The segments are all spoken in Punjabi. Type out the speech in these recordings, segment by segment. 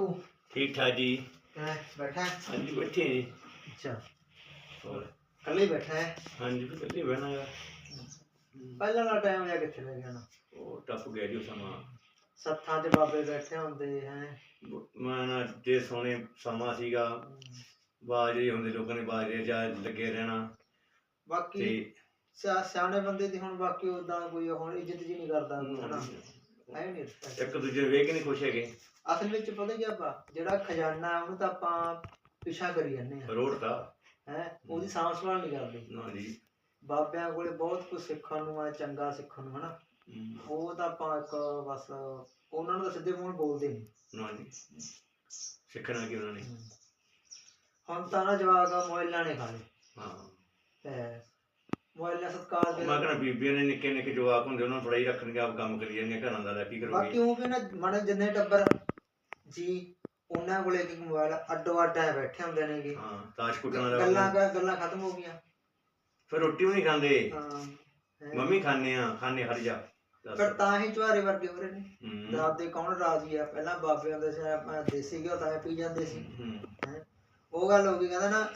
ਬਾਪੂ? ਠੀਕ ਠਾਕ ਜੀ। ਕਿਆ ਬੈਠਾ? ਹੈ? ਹਾਂਜੀ ਬੈਠੇ ਜੀ। ਅੱਛਾ। ਹੋਰ? ਕੱਲੇ ਹੀ ਬੈਠਾ ਹੈ? ਹਾਂਜੀ ਵੀ ਕੱਲੇ ਬਹਿਣਾ ਗਾ ਪਹਿਲਾਂ ਵਾਲਾ ਟਾਈਮ ਜਾਂ ਕਿੱਥੇ ਰਹਿ ਗਿਆ ਨਾ? ਉਹ ਟੱਪ ਗਿਆ ਜੀ ਉਹ ਸਮਾਂ। ਸੱਥਾਂ 'ਚ ਬਾਬੇ ਬੈਠੇ ਹੁੰਦੇ ਹੈ? ਮੈਂ ਨਾ ਜੇ ਸੋਹਣੇ ਸਮਾਂ ਸੀਗਾ ਬਾਜਰੇ ਹੁੰਦੇ ਲੋਕਾਂ ਨੇ ਬਾਜਰੇ ਜਾ ਲੱਗੇ ਰਹਿਣਾ। ਬਾਕੀ ਤੇ ਸਿਆ- ਸਿਆਣੇ ਬੰਦੇ ਦੀ ਹੁਣ ਬਾਕੀ ਉਦਾਂ ਕੋਈ ਹੁਣ ਇੱਜ਼ਤ ਜੀ ਨਹੀਂ ਕਰਦਾ ਕੋਈ ਹਨਾ? ਹੈ ਨਹੀਂ ਇੱਕ ਦੂਜੇ ਨੂੰ ਵੇਖ ਕੇ ਨਹੀਂ ਖੁਸ਼ ਹੈਗੇ। ਅਸਲ ਵਿੱਚ ਪਤਾ ਕੀ ਆਪਾਂ ਜਿਹੜਾ ਖਜ਼ਾਨਾ ਹੈ ਉਹਨੂੰ ਤਾਂ ਆਪਾਂ ਪਿਛਾ ਕਰੀ ਜਾਂਦੇ ਆ। ਰੋਡ ਤਾਂ ਹੈ ਉਹਦੀ ਸਾਂਭ ਸੰਭਾਲ ਨਹੀਂ ਕਰਦੇ। ਨਾ ਜੀ। ਬਾਬਿਆਂ ਕੋਲੇ ਬਹੁਤ ਕੁਝ ਸਿੱਖਣ ਨੂੰ ਆ ਚੰਗਾ ਸਿੱਖਣ ਨੂੰ ਹਨਾ। ਉਹ ਤਾਂ ਆਪਾਂ ਇੱਕ ਬਸ ਉਹਨਾਂ ਨੂੰ ਤਾਂ ਸਿੱਧੇ ਮੂੰਹ ਬੋਲਦੇ ਨਹੀਂ ਨਾ ਜੀ। ਸਿੱਖਣਾ ਕੀ ਉਹਨਾਂ ਨੇ? ਹੁਣ ਤਾਂ ਨਾ ਜਵਾਕ ਮੋਬਾਈਲਾਂ ਨੇ ਖਾਣੇ ਹਾਂ। ਤੇ ਮੋਬਾਈਲਾਂ ਸਤਕਾਰ ਦੇ ਮੈਂ ਕਹਿੰਦਾ ਬੀਬੀਆਂ ਨੇ ਨਿੱਕੇ ਨਿੱਕੇ ਜਵਾਕ ਹੁੰਦੇ ਉਹਨਾਂ ਨੂੰ ਪੜਾਈ ਰੱਖਣਗੇ ਆਪ ਕੰਮ ਕਰੀ ਜਾਂਦੀਆਂ ਘਰਾਂ ਦਾ ਲੈ ਕੀ ਬਾਕੀ ਕਰੋਗੇ ਉਹ ਵੀ ਨਾ ਮਨ ਜਿੰਨੇ ਟੱਬਰ ਜੀ ਉਹਨਾਂ ਕੋਲੇ ਕੀ ਮੋਬਾਈਲ ਅੱਡੋ ਅੱਡ ਬੈਠੇ ਹੁੰਦੇ ਨੇਗੇ। ਹਾਂ ਤਾਸ਼ ਕੁੱਟਣ ਦਾ ਗੱਲਾਂ ਕਰ- ਗੱਲਾਂ ਖਤਮ ਹੋ ਗਈਆਂ। ਫਿਰ ਰੋਟੀ ਵੀ ਨਹੀਂ ਖਾਂਦੇ? ਹਾਂ ਹੈਂ। ਮੰਮੀ ਖਾਣੇ ਆ ਖਾਣੇ ਹਰ ਜਾ ਦੱਸ। ਪਰ ਤਾਂ ਹੀ ਚੁਹਾਰੇ ਵਰਗੇ ਹੋ ਰਹੇ ਨੇ। ਹਮ, ਦਾਦੇ ਕੌਣ ਰਾਜੀ ਆ? ਪਹਿਲਾਂ ਬਾਬੇ ਹੁੰਦੇ ਸੀ ਆਪਾਂ ਦੇਸੀ ਘਿਓ ਤਾਂ ਪੀ ਜਾਂਦੇ ਸੀ। ਹੈਂ। ਉਹ ਗੱਲ ਹੋ ਗਈ ਕਹਿੰਦਾ ਨਾ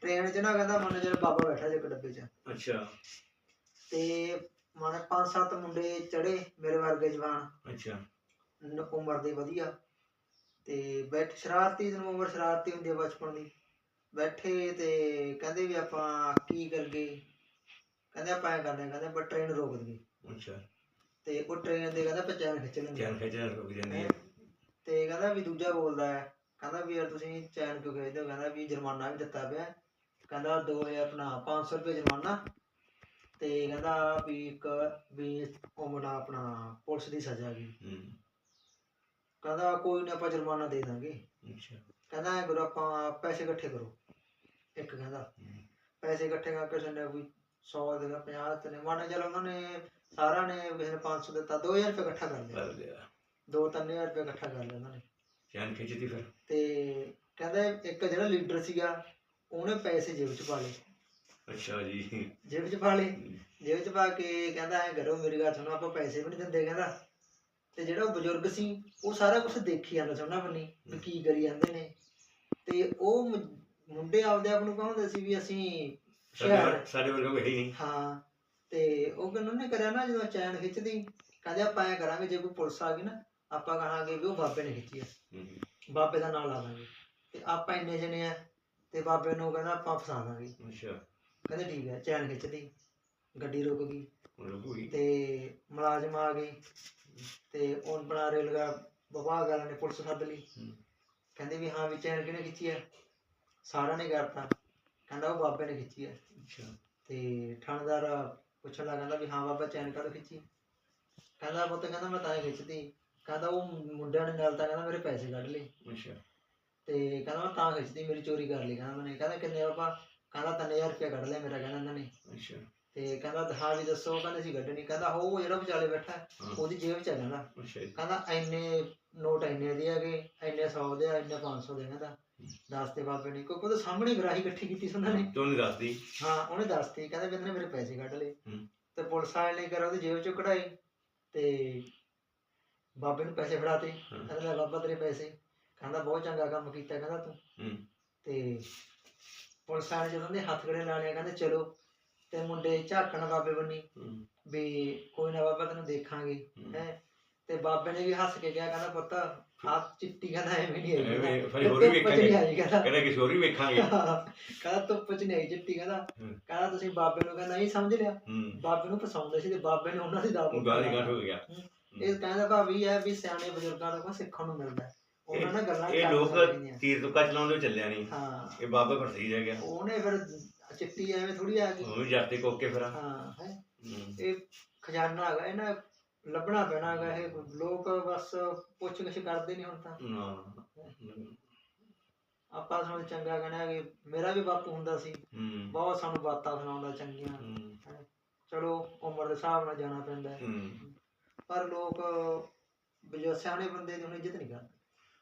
ਟ੍ਰੇਨ 'ਚ ਨਾ ਕਹਿੰਦਾ ਮਨ ਜਿਹੜਾ ਬਾਬਾ ਬੈਠਾ ਸੀ ਇੱਕ ਡੱਬੇ 'ਚ। ਅੱਛਾ। ਤੇ ਮਨ ਪੰਜ ਸੱਤ ਮੁੰਡੇ ਚੜੇ ਮੇਰੇ ਵਰਗੇ ਜਵਾਨ। ਅੱਛਾ। ਨ- ਉਮਰ ਦੇ ਵਧੀਆ। ਤੇ ਬੈਠ ਸ਼ਰਾਰਤੀ ਨੂੰ ਉਮਰ ਸ਼ਰਾਰਤੀ ਹੁੰਦੀ ਬਚਪਨ ਦੀ। ਬੈਠੇ ਤੇ ਕਹਿੰਦੇ ਵੀ ਆਪਾਂ ਕੀ ਕਰਗੇ ਕਹਿੰਦੇ ਆਪਾਂ ਐ ਕਰਦੇ ਕਹਿੰਦੇ ਆਪਾਂ ਟ੍ਰੇਨ ਰੋਕ ਦਈਏ। ਅੱਛਾ। ਤੇ ਉਹ ਟ੍ਰੇਨ ਦੇ ਕਹਿੰਦਾ ਪਛਾਣ ਖਿੱਚ ਲੈਂਦੇ ਚੈਨ ਖਿੱਚਣ ਰੁਕ ਜਾਂਦੀ ਹੈ? ਤੇ ਕਹਿੰਦਾ ਵੀ ਦੂਜਾ ਬੋਲਦਾ ਹੈ। ਕਹਿੰਦਾ ਵੀ ਯਾਰ ਤੁਸੀਂ ਚੈਨ ਕਿਉਂ ਖਿੱਚਦੇ ਹੋ? ਕਹਿੰਦਾ ਵੀ ਜੁਰਮਾਨਾ ਵੀ ਦਿੱਤਾ ਪਿਆ ਹੈ। ਕਹਿੰਦਾ 2000 ਆਪਣਾ 500 ਰੁਪਏ ਜੁਰਮਾਨਾ ਤੇ ਕਹਿੰਦਾ ਵੀ ਇੱਕ ਵੀ ਉਹ ਮੁੰਡਾ ਆਪਣਾ ਪੁਲਿਸ ਦੀ ਸਜ਼ਾ ਗਈ ਹਮ, ਕਹਿੰਦਾ ਕੋਈ ਨਾ ਆਪਾਂ ਜੁਰਮਾਨਾ ਦੇ ਦਾਂਗੇ। ਅੱਛਾ। ਕਹਿੰਦਾ ਐ ਕਰੋ ਆਪਾਂ ਪੈਸੇ ਇਕੱਠੇ ਕਰੋ। ਇੱਕ ਕਹਿੰਦਾ। ਪੈਸੇ ਇਕੱਠੇ ਕਰਕੇ ਨੇ ਕੋਈ 100 ਦੇਗਾ 50 ਤੇ ਮੰਨ ਚਲ ਉਹਨਾਂ ਨੇ ਸਾਰਾ ਨੇ ਕਿਸੇ ਨੇ 500 ਦਿੱਤਾ 2000 ਰੁਪਏ ਇਕੱਠਾ ਕਰ ਲਿਆ। ਕਰ ਲਿਆ। 2-3000 ਰੁਪਏ ਇਕੱਠਾ ਕਰ ਲਿਆ ਉਹਨਾਂ ਨੇ। ਖਿੱਚਦੀ ਫਿਰ। ਤੇ ਕਹਿੰਦਾ ਇੱਕ ਜਿਹੜਾ ਲੀਡਰ ਸੀਗਾ ਉਹਨੇ ਪੈਸੇ ਜੇਬ 'ਚ ਪਾ ਲਏ। ਅੱਛਾ ਜੀ। ਜੇਬ 'ਚ ਪਾ ਲਏ। ਜੇਬ 'ਚ ਪਾ ਕੇ ਕਹਿੰਦਾ ਐ ਕਰੋ ਮੇਰੀ ਗੱਲ ਸੁਣੋ ਆਪਾਂ ਪੈਸੇ ਵੀ ਨਹੀਂ ਦਿੰਦੇ ਕਹਿੰਦਾ। ਤੇ ਜਿਹੜਾ ਉਹ ਬਜ਼ੁਰਗ ਸੀ ਉਹ ਸਾਰਾ ਕੁਝ ਦੇਖੀ ਜਾਂਦਾ ਸੀ ਉਹਨਾਂ ਬੰਨੀ ਵੀ ਕੀ ਕਰੀ ਜਾਂਦੇ ਨੇ। ਤੇ ਉਹ ਮੁੰਡੇ ਆਪਦੇ ਆਪ ਨੂੰ ਕਹਿੰਦੇ ਸੀ ਵੀ ਅਸੀਂ ਸਾਡੇ ਵਰਗਾ ਕੋਈ ਨਹੀਂ। ਹਾਂ ਤੇ ਉਹ ਕਹਿੰਦਾ ਉਹਨੇ ਕਰਿਆ ਨਾ ਜਦੋਂ ਚੈਨ ਖਿੱਚਦੀ ਕਹਿੰਦੇ ਆਪਾਂ ਐ ਕਰਾਂਗੇ ਜੇ ਕੋਈ ਪੁਲਿਸ ਆ ਗਈ ਨਾ ਆਪਾਂ ਕਹਾਂਗੇ ਵੀ ਉਹ ਬਾਬੇ ਨੇ ਖਿੱਚੀ ਆ। ਬਾਬੇ ਦਾ ਨਾਮ ਲਾ ਦਾਂਗੇ। ਤੇ ਆਪਾਂ ਇੰਨੇ ਜਣੇ ਆ ਤੇ ਬਾਬੇ ਨੂੰ ਕਹਿੰਦਾ ਆਪਾਂ ਫਸਾ ਦਾਂਗੇ। ਅੱਛਾ। ਕਹਿੰਦੇ ਠੀਕ ਹੈ ਚੈਨ ਖਿੱਚਦੀ ਗੱਡੀ ਰੁਕ ਗਈ। ਤੇ ਮੁਲਾਜ਼ਮ ਆ ਗਏ। ਤੇ ਉਹ ਬਣਾ ਰੇਲਗਾ ਵਿਭਾਗ ਵਾਲਿਆਂ ਨੇ ਪੁਲਿਸ ਸੱਦ ਲਈ। ਕਹਿੰਦੇ ਵੀ ਹਾਂ ਵੀ ਚੈਨ ਕਿਹਨੇ ਖਿੱਚੀ ਹੈ ਸਾਰਿਆਂ ਨੇ ਕਰਤਾ। ਕਹਿੰਦਾ ਉਹ ਬਾਬੇ ਨੇ ਖਿੱਚੀ ਹੈ ਅੱਛਾ। ਤੇ ਥਾਣੇਦਾਰ ਪੁੱਛਣ ਲੱਗਾ ਕਹਿੰਦਾ ਵੀ ਹਾਂ ਬਾਬਾ ਚੈਨ ਕਦੋਂ ਖਿੱਚੀ? ਕਹਿੰਦਾ ਪੁੱਤ ਕਹਿੰਦਾ ਮੈਂ ਤਾਂ ਹੀ ਖਿੱਚਦੀ। ਕਹਿੰਦਾ ਉਹ ਮੁੰਡਿਆਂ ਨੇ ਨਾਲ ਤਾਂ ਕਹਿੰਦਾ ਮੇਰੇ ਪੈਸੇ ਕੱਢ ਲਏ। ਅੱਛਾ। ਤੇ ਕਹਿੰਦਾ ਮੈਂ ਤਾਂ ਖਿੱਚਦੀ ਮੇਰੀ ਚੋਰੀ ਕਰ ਲਈ ਕਹਿੰਦਾ ਮੈਨੇ ਕਹਿੰਦਾ ਕਿੰਨੇ ਬਾਬਾ ਕਹਿੰਦਾ 3000 ਰੁਪਏ ਕੱਢ ਲਿਆ ਮੇਰਾ ਕਹਿੰਦਾ ਇਹਨਾਂ ਨੇ। ਅੱਛਾ। ਤੇ ਕਹਿੰਦਾ ਹਾਂ ਵੀ ਦੱਸੋ ਕਹਿੰਦੇ ਸੀ ਕੱਢਣੀ ਕਹਿੰਦਾ ਉਹ ਜਿਹੜਾ ਵਿਚਾਲੇ ਬੈਠਾ ਉਹਦੀ ਜੇਬ ਚ ਹੈ ਕਹਿੰਦਾ ਇੰਨੇ ਨੋਟ ਇੰਨੇ ਦੇ ਹੈਗੇ ਇੰਨੇ 100 ਦੇ ਇੰਨੇ 500 ਦੇ ਕਹਿੰਦਾ। ਦੱਸ ਤੇ ਬਾਬੇ ਨੇ ਕਿਉਂਕਿ ਉਹਦੇ ਸਾਹਮਣੇ ਗਰਾਹੀ ਇਕੱਠੀ ਕੀਤੀ ਸੀ ਉਹਨਾਂ ਨੇ। ਤੂੰ ਨਹੀਂ ਦੱਸਦੀ ਹਾਂ ਉਹਨੇ ਦੱਸਤੀ ਕਹਿੰਦਾ ਵੀ ਇਹਨੇ ਮੇਰੇ ਪੈਸੇ ਕੱਢ ਲਏ। ਤੇ ਪੁਲਿਸ ਵਾਲੇ ਨੇ ਕਰਾ ਉਹਦੀ ਜੇਬ ਚੋਂ ਕਢਾਏ ਤੇ ਬਾਬੇ ਨੂੰ ਪੈਸੇ ਫੜਾਤੇ। ਕਹਿੰਦਾ ਲੈ ਬਾਬਾ ਤੇਰੇ ਪੈਸੇ। ਕਹਿੰਦਾ ਬਹੁਤ ਚੰਗਾ ਕੰਮ ਕੀਤਾ ਕਹਿੰਦਾ ਤੂੰ। ਹੂੰ। ਤੇ ਪੁਲਿਸ ਵਾਲੇ ਜਦੋਂ ਦੇ ਹੱਥ ਗੜੇ ਲਾ ਲਿਆ ਕਹਿੰਦੇ ਚਲੋ ਤੇ ਮੁੰਡੇ ਝਾਕਣ ਬਾਬੇ ਬੰਨੀ ਹੂੰ। ਵੀ ਕੋਈ ਨਾ ਬਾਬਾ ਤੈਨੂੰ ਦੇਖਾਂਗੇ ਹੂੰ। ਹੈ। ਤੇ ਬਾਬੇ ਨੇ ਵੀ ਹੱਸ ਕੇ ਕਿਹਾ ਕਹਿੰਦਾ ਪੁੱਤ ਹੱਥ ਚਿੱਟੀ ਕਹਿੰਦਾ ਐਵੇਂ ਨਹੀਂ ਐਵੇਂ ਕਹਿੰਦਾ, ਫਿਰ ਹੋਰ ਵੀ ਵੇਖਾਂਗੇ। ਆਈ ਕਹਿੰਦਾ। ਕਹਿੰਦਾ ਕਿਸੇ ਹੋਰ ਵੀ ਵੇਖਾਂਗੇ। ਕਹਿੰਦਾ ਧੁੱਪ ਚ ਨਹੀਂ ਆਈ ਚਿੱਟੀ ਕਹਿੰਦਾ। ਹੂੰ। ਕਹਿੰਦਾ ਤੁਸੀਂ ਬਾਬੇ ਨੂੰ ਕਹਿੰਦਾ ਨਹੀਂ ਸਮਝ ਲਿਆ। ਹੂੰ। ਬਾਬੇ ਨੂੰ ਫਸਾਉਂਦੇ ਸੀ ਤੇ ਬਾਬੇ ਨੇ ਉਹਨਾਂ ਦੀ ਦਾਤ ਉਹ ਗਾਲੀ ਗਾਠ ਹੋ ਗਿਆ। ਇਹ ਕਹਿੰਦਾ ਭਾਵੀ ਹੈ ਵੀ ਸਿਆਣੇ ਬਜ਼ੁਰਗਾਂ ਤੋਂ ਕੁਛ ਸਿੱਖਣ ਨੂੰ ਮਿਲਦਾ। ਹੈ। ਉਹਨਾਂ ਨੇ ਗੱਲਾਂ ਇਹ ਲੋਕ। ਤੀਰ ਤੁੱਕਾ ਚਲਾਉਂਦੇ ਉਹ ਚੱਲਿਆ ਨਹੀਂ ਹਾਂ। ਇਹ ਬਾਬਾ ਪਰ ਸਹੀ ਰਹਿ ਗਿਆ। ਉਹਨੇ ਫਿਰ ਚਿੱਟੀ ਐਵੇਂ ਥੋੜੀ ਆ ਗਈ। ਉਹ ਜਾਤੇ ਕੋਕੇ ਫਿਰ ਹਾਂ ਹੈ। ਇਹ ਖਜ਼ਾਨਾ ਹੈਗਾ ਇਹਨਾਂ ਲੱਭਣਾ ਪੈਣਾ ਹੈਗਾ ਇਹ ਲੋਕ ਬਸ ਪੁੱਛ ਗਿੱਛ ਕਰਦੇ ਨਹੀਂ ਹੁਣ ਤਾਂ। ਨਾ। ਆਪਾਂ ਸਾਨੂੰ ਚੰਗਾ ਕਹਿੰਦਾ ਕਿ ਮੇਰਾ ਵੀ ਬਾਪੂ ਹੁੰਦਾ ਸੀ। ਬਹੁਤ ਸਾਨੂੰ ਬਾਤਾਂ ਸੁਣਾਉਂਦਾ ਚੰਗੀਆਂ। ਚਲੋ ਉਮਰ ਦੇ ਹਿਸਾਬ ਨਾਲ ਜਾਣਾ ਪੈਂਦਾ। ਪਰ ਲੋਕ ਬਜੋ ਸਿਆਣੇ ਬੰਦੇ ਦੀ ਹੁਣ ਇੱਜ਼ਤ ਨਹੀਂ ਕਰਦੇ।